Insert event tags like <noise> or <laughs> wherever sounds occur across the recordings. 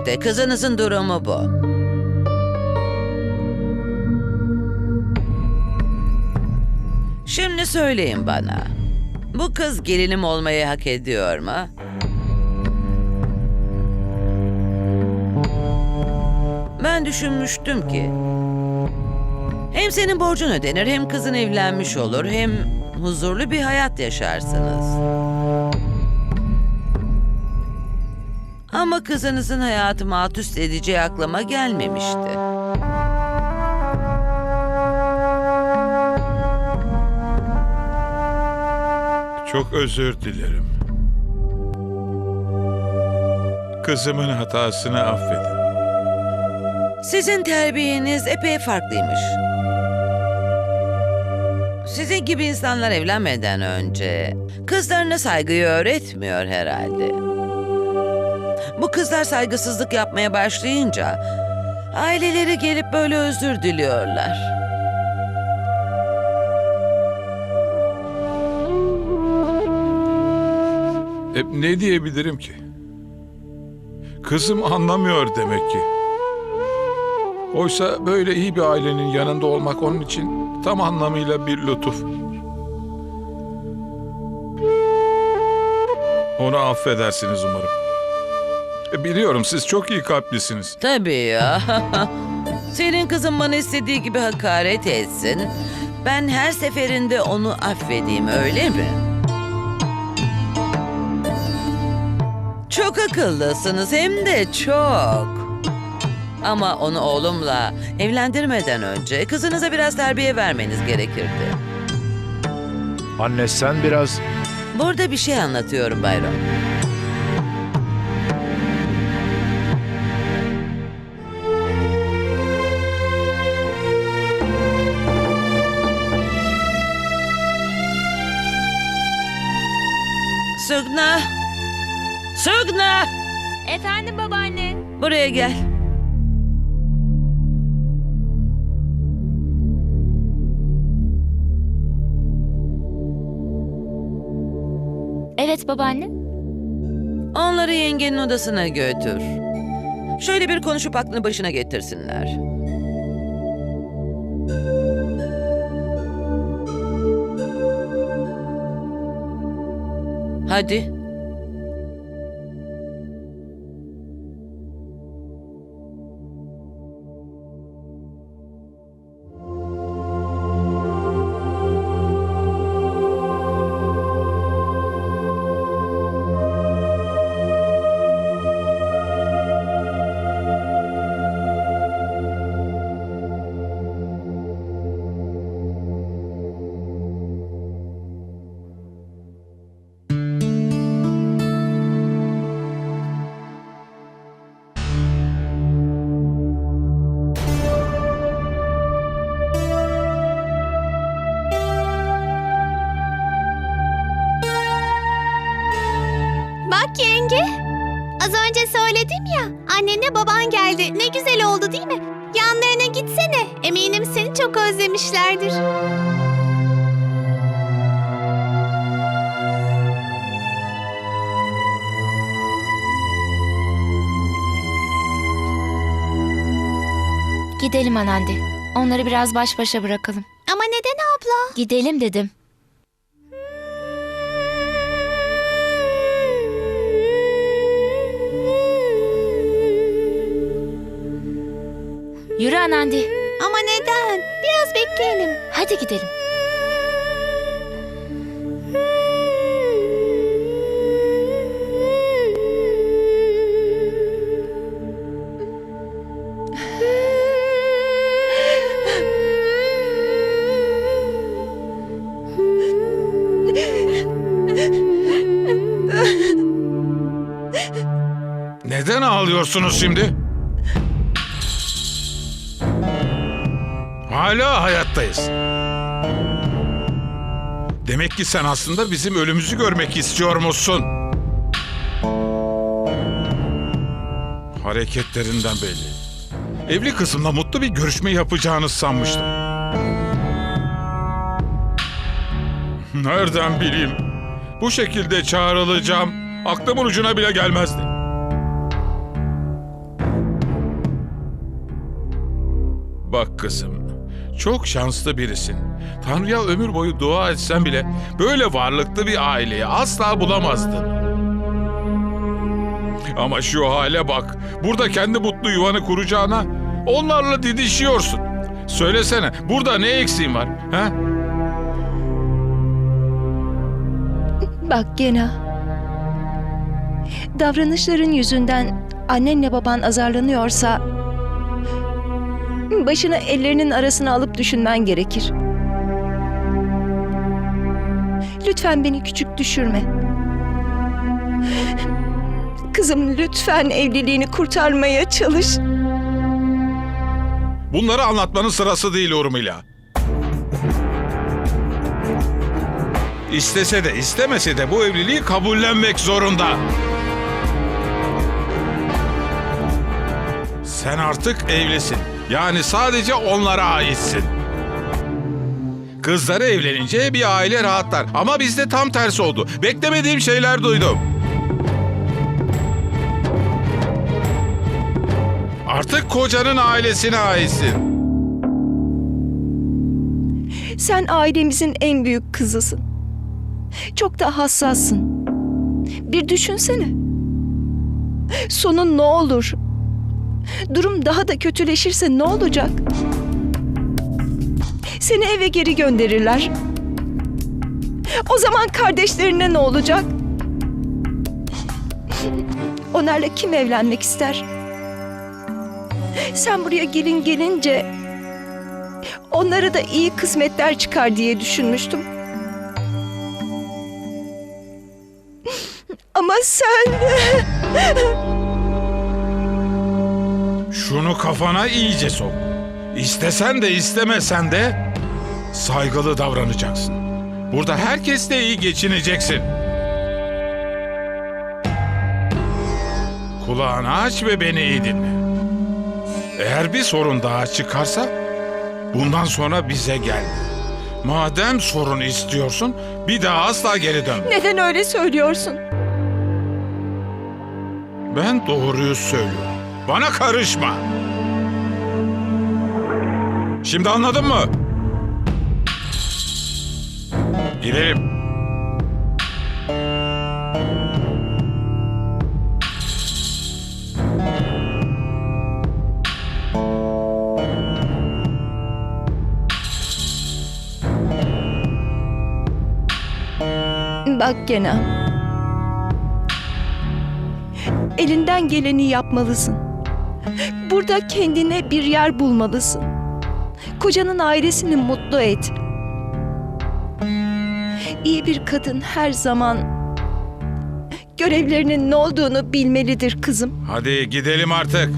İşte, kızınızın durumu bu. Şimdi söyleyin bana. Bu kız gelinim olmayı hak ediyor mu? Ben düşünmüştüm ki hem senin borcun ödenir hem kızın evlenmiş olur hem huzurlu bir hayat yaşarsınız. Ama kızınızın hayatımı alt üst edeceği aklıma gelmemişti. Çok özür dilerim. Kızımın hatasını affedin. Sizin terbiyeniz epey farklıymış. Sizin gibi insanlar evlenmeden önce kızlarına saygıyı öğretmiyor herhalde. Bu kızlar saygısızlık yapmaya başlayınca aileleri gelip böyle özür diliyorlar. E, ne diyebilirim ki? Kızım anlamıyor demek ki. Oysa böyle iyi bir ailenin yanında olmak onun için tam anlamıyla bir lütuf. Onu affedersiniz umarım. E, biliyorum siz çok iyi kalplisiniz. Tabii ya. <laughs> Senin kızın bana istediği gibi hakaret etsin. Ben her seferinde onu affedeyim öyle mi? Çok akıllısınız hem de çok. Ama onu oğlumla evlendirmeden önce kızınıza biraz terbiye vermeniz gerekirdi. Anne sen biraz... Burada bir şey anlatıyorum Bayram. Sugna! Sugna! Efendim babaanne. Buraya gel. Evet babaanne. Onları yengenin odasına götür. Şöyle bir konuşup aklını başına getirsinler. Hadi. Annenle baban geldi. Ne güzel oldu değil mi? Yanlarına gitsene. Eminim seni çok özlemişlerdir. Gidelim anandi. Onları biraz baş başa bırakalım. Ama neden abla? Gidelim dedim. Yürü anandi. Ama neden? Biraz bekleyelim. Hadi gidelim. Neden ağlıyorsunuz şimdi? hala hayattayız. Demek ki sen aslında bizim ölümümüzü görmek istiyor musun? Hareketlerinden belli. Evli kızımla mutlu bir görüşme yapacağını sanmıştım. Nereden bileyim? Bu şekilde çağrılacağım aklımın ucuna bile gelmezdi. Bak kızım, çok şanslı birisin. Tanrı'ya ömür boyu dua etsen bile böyle varlıklı bir aileyi asla bulamazdın. Ama şu hale bak. Burada kendi mutlu yuvanı kuracağına onlarla didişiyorsun. Söylesene, burada ne eksiğin var? Ha? Bak Gena. Davranışların yüzünden annenle baban azarlanıyorsa başını ellerinin arasına alıp düşünmen gerekir. Lütfen beni küçük düşürme. Kızım lütfen evliliğini kurtarmaya çalış. Bunları anlatmanın sırası değil Urmila. İstese de istemese de bu evliliği kabullenmek zorunda. Sen artık evlisin. Yani sadece onlara aitsin. Kızları evlenince bir aile rahatlar. Ama bizde tam tersi oldu. Beklemediğim şeyler duydum. Artık kocanın ailesine aitsin. Sen ailemizin en büyük kızısın. Çok da hassassın. Bir düşünsene. Sonun ne olur? Durum daha da kötüleşirse ne olacak? Seni eve geri gönderirler. O zaman kardeşlerine ne olacak? Onlarla kim evlenmek ister? Sen buraya gelin gelince onlara da iyi kısmetler çıkar diye düşünmüştüm. Ama sen... <laughs> Şunu kafana iyice sok. İstesen de istemesen de saygılı davranacaksın. Burada herkesle iyi geçineceksin. Kulağını aç ve beni iyi dinle. Eğer bir sorun daha çıkarsa bundan sonra bize gel. Madem sorun istiyorsun bir daha asla geri dön. Neden öyle söylüyorsun? Ben doğruyu söylüyorum. Bana karışma. Şimdi anladın mı? Gidelim. Bak gene. Elinden geleni yapmalısın. Burada kendine bir yer bulmalısın. Kocanın ailesini mutlu et. İyi bir kadın her zaman görevlerinin ne olduğunu bilmelidir kızım. Hadi gidelim artık.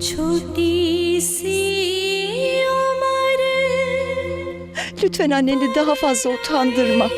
छोटी सी उम्र Lütfen anneni daha fazla utandırma.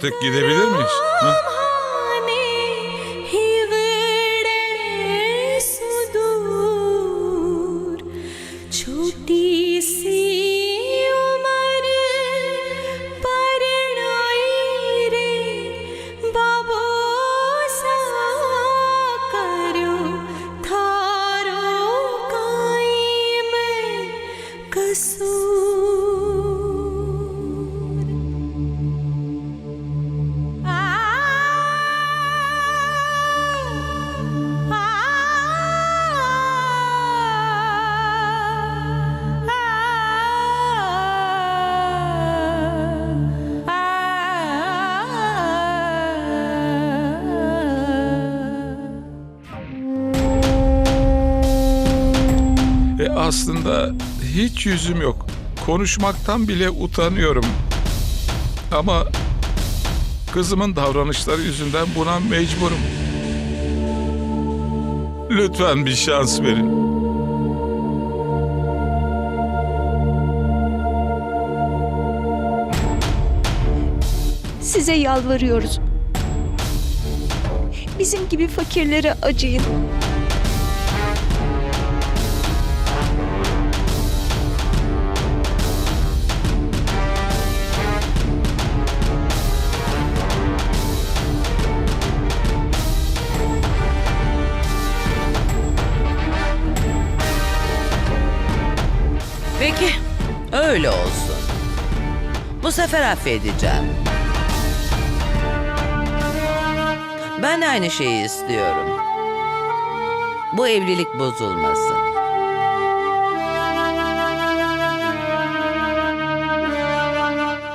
Artık gidebilir miyiz? Ha? छोटी Aslında hiç yüzüm yok. Konuşmaktan bile utanıyorum. Ama kızımın davranışları yüzünden buna mecburum. Lütfen bir şans verin. Size yalvarıyoruz. Bizim gibi fakirlere acıyın. Bu sefer affedeceğim. Ben aynı şeyi istiyorum. Bu evlilik bozulmasın.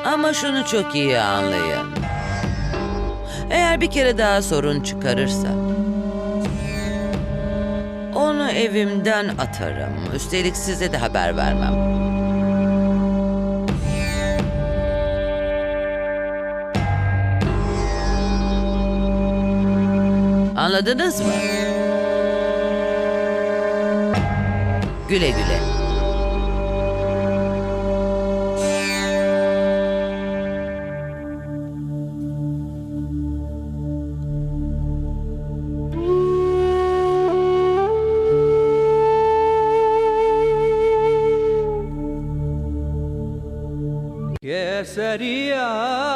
Ama şunu çok iyi anlayın. Eğer bir kere daha sorun çıkarırsa onu evimden atarım. Üstelik size de haber vermem. Anladınız mı? Güle güle. Yes, yeah.